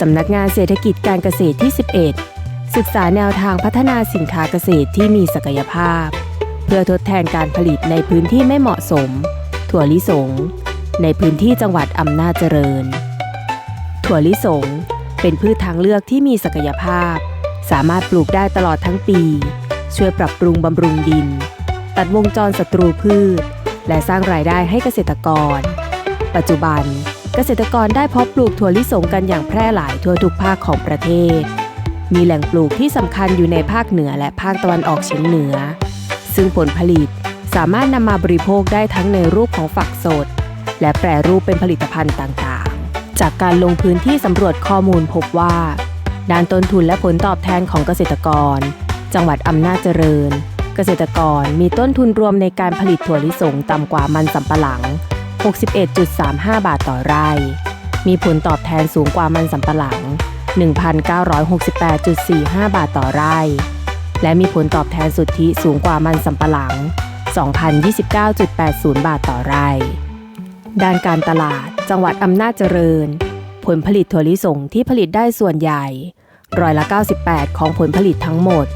สำนักงานเศรษฐกิจการเกษตรที่ 11 ศึกษาแนวทางพัฒนาสินค้าเกษตรที่มีศักยภาพ เพื่อทดแทนการผลิตในพื้นที่ไม่เหมาะสม ถั่วลิสง ในพื้นที่จังหวัดอำนาจเจริญ ถั่วลิสง เป็นพืชทางเลือกที่มีศักยภาพ สามารถปลูกได้ตลอดทั้งปี ช่วยปรับปรุงบำรุงดิน ตัดวงจรศัตรูพืช และสร้างรายได้ให้เกษตรกร ปัจจุบัน เกษตรกรได้เพาะปลูกถั่วลิสงกันอย่างแพร่หลายทั่วทุกภาคของประเทศ มีแหล่งปลูกที่สำคัญอยู่ในภาคเหนือและภาคตะวันออกเฉียงเหนือ ซึ่งผลผลิตสามารถนำมาบริโภคได้ทั้งในรูปของฝักสด และแปรรูปเป็นผลิตภัณฑ์ต่างๆ จากการลงพื้นที่สำรวจข้อมูลพบว่า ด้านต้นทุนและผลตอบแทนของเกษตรกร จังหวัดอำนาจเจริญ เกษตรกรมีต้นทุนรวมในการผลิตถั่วลิสงต่ำกว่ามันสำปะหลัง 61.35 บาทต่อไร่ มีผลตอบแทนสูงกว่ามันสำปะหลัง 1,968.45 บาทต่อไร่ และมีผลตอบแทนสุทธิสูงกว่ามันสำปะหลัง 2,029.80 บาทต่อไร่ ด้านการตลาดจังหวัดอำนาจเจริญ ผลผลิตถั่วลิสงที่ผลิตได้ส่วนใหญ่ร้อยละ 98 ของผลผลิตทั้งหมด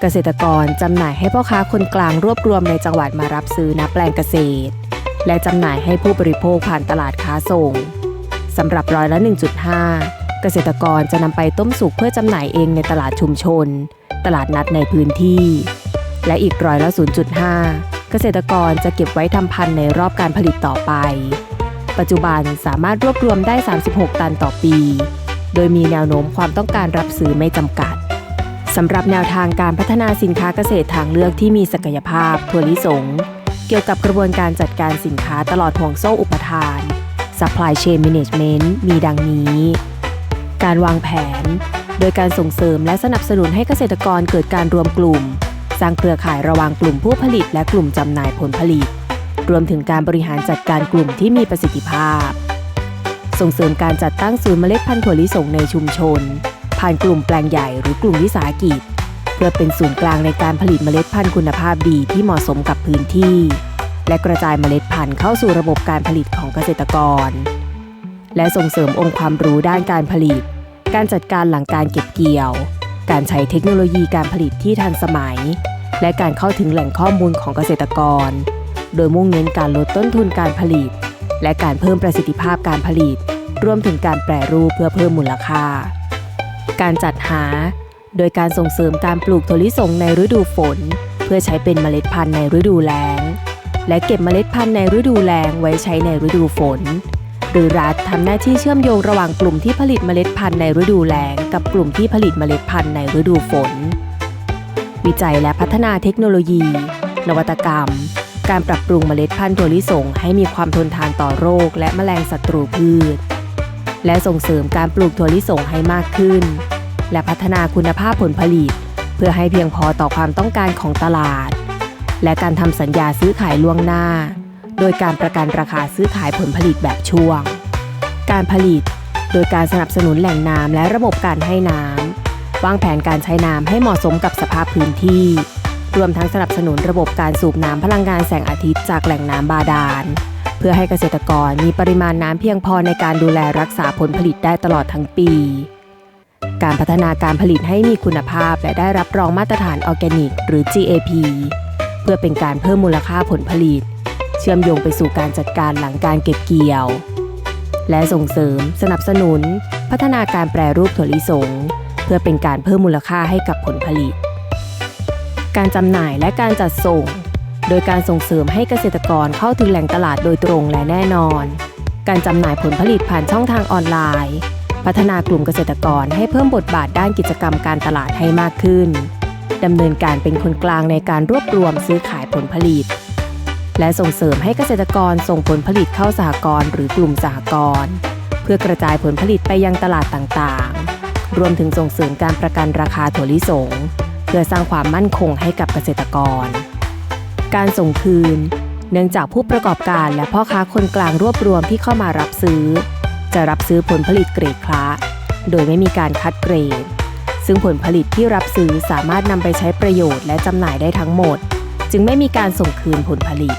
เกษตรกรจำหน่ายให้พ่อค้าคนกลางรวบรวมในจังหวัดมารับซื้อณแปลงเกษตร และจำหน่ายให้ผู้บริโภคผ่านตลาดค้าส่งสำหรับร้อยละ 1.5 เกษตรกรจะนำไปต้มสุกเพื่อจำหน่ายเองในตลาดชุมชน ตลาดนัดในพื้นที่ และอีกร้อยละ 0.5 เกษตรกรจะเก็บไว้ทำพันธุ์ในรอบการผลิตต่อไป ปัจจุบันสามารถรวบรวมได้ 36 ตันต่อปี โดยมีแนวโน้มความต้องการรับซื้อไม่จำกัดสำหรับแนวทางการพัฒนาสินค้าเกษตรทางเลือกที่มีศักยภาพถั่วลิสง เกี่ยวกับกระบวนการจัดการสินค้าตลอดห่วงโซ่อุปทาน supply chain management มีดังนี้ การวางแผน โดยการส่งเสริมและสนับสนุนให้เกษตรกรเกิดการรวมกลุ่ม สร้างเครือข่ายระหว่างกลุ่มผู้ผลิตและกลุ่มจำหน่ายผลผลิต รวมถึงการบริหารจัดการกลุ่มที่มีประสิทธิภาพ ส่งเสริมการจัดตั้งศูนย์เมล็ดพันธุ์ถั่วลิสงในชุมชน ผ่านกลุ่มแปลงใหญ่หรือกลุ่มวิสาหกิจ เพื่อเป็นศูนย์กลางในการผลิตเมล็ดพันธุ์คุณภาพดีที่เหมาะสมกับพื้นที่ และกระจายเมล็ดพันธุ์เข้าสู่ระบบการผลิตของเกษตรกร และส่งเสริมองค์ความรู้ด้านการผลิต การจัดการหลังการเก็บเกี่ยว การใช้เทคโนโลยีการผลิตที่ทันสมัย และการเข้าถึงแหล่งข้อมูลของเกษตรกร โดยมุ่งเน้นการลดต้นทุนการผลิต และการเพิ่มประสิทธิภาพการผลิต รวมถึงการแปรรูปเพื่อเพิ่มมูลค่า การจัดหา โดยการส่งเสริมการปลูกถั่วลิสงในฤดูฝน เพื่อใช้เป็นเมล็ดพันธุ์ในฤดูแล้ง และเก็บเมล็ดพันธุ์ในฤดูแล้งไว้ใช้ในฤดูฝน หรือรัฐทำหน้าที่เชื่อมโยงระหว่างกลุ่มที่ผลิตเมล็ดพันธุ์ในฤดูแล้งกับกลุ่มที่ผลิตเมล็ดพันธุ์ในฤดูฝน วิจัยและพัฒนาเทคโนโลยี นวัตกรรม การปรับปรุงเมล็ดพันธุ์ถั่วลิสงให้มีความทนทานต่อโรค และแมลงศัตรูพืช และส่งเสริมการปลูกถั่วลิสงให้มากขึ้น และพัฒนาคุณภาพผลผลิต เพื่อให้เพียงพอต่อความต้องการของตลาด และการทำสัญญาซื้อขายล่วงหน้า โดยการประกันราคาซื้อขายผลผลิตแบบช่วง การผลิต โดยการสนับสนุนแหล่งน้ำและระบบการให้น้ำวางแผนการใช้น้ำให้เหมาะสมกับสภาพพื้นที่ รวมทั้งสนับสนุนระบบการสูบน้ำพลังงานแสงอาทิตย์จากแหล่งน้ำบาดาลเพื่อให้เกษตรกรมีปริมาณน้ำเพียงพอในการดูแลรักษาผลผลิตได้ตลอดทั้งปี การพัฒนาการผลิตให้มีคุณภาพ และได้รับรองมาตรฐานออร์แกนิก หรือ GAP เพื่อเป็นการเพิ่มมูลค่าผลผลิต เชื่อมโยงไปสู่การจัดการหลังการเก็บเกี่ยว และส่งเสริม สนับสนุน พัฒนาการแปรรูปถั่วลิสง เพื่อเป็นการเพิ่มมูลค่าให้กับผลผลิต การจำหน่ายและการจัดส่ง โดยการส่งเสริมให้เกษตรกรเข้าถึงแหล่งตลาดโดยตรงและแน่นอน การจำหน่ายผลผลิตผ่านช่องทางออนไลน์ พัฒนากลุ่มเกษตรกรให้เพิ่มบทบาทด้านกิจกรรมการตลาดให้มากขึ้นดำเนินการเป็นคนกลางในการรวบรวมซื้อขายผลผลิต และส่งเสริมให้เกษตรกรส่งผลผลิตเข้าสหกรณ์หรือกลุ่มสหกรณ์เพื่อกระจายผลผลิตไปยังตลาดต่างๆ รวมถึงส่งเสริมการประกันราคาถั่วลิสง เพื่อสร้างความมั่นคงให้กับเกษตรกร การส่งคืน เนื่องจากผู้ประกอบการและพ่อค้าคนกลางรวบรวมที่เข้ามารับซื้อ จะรับซื้อผลผลิตเกรดคละโดยไม่มีการคัดเกรด ซึ่งผลผลิตที่รับซื้อสามารถนำไปใช้ประโยชน์และจำหน่ายได้ทั้งหมด จึงไม่มีการส่งคืนผลผลิต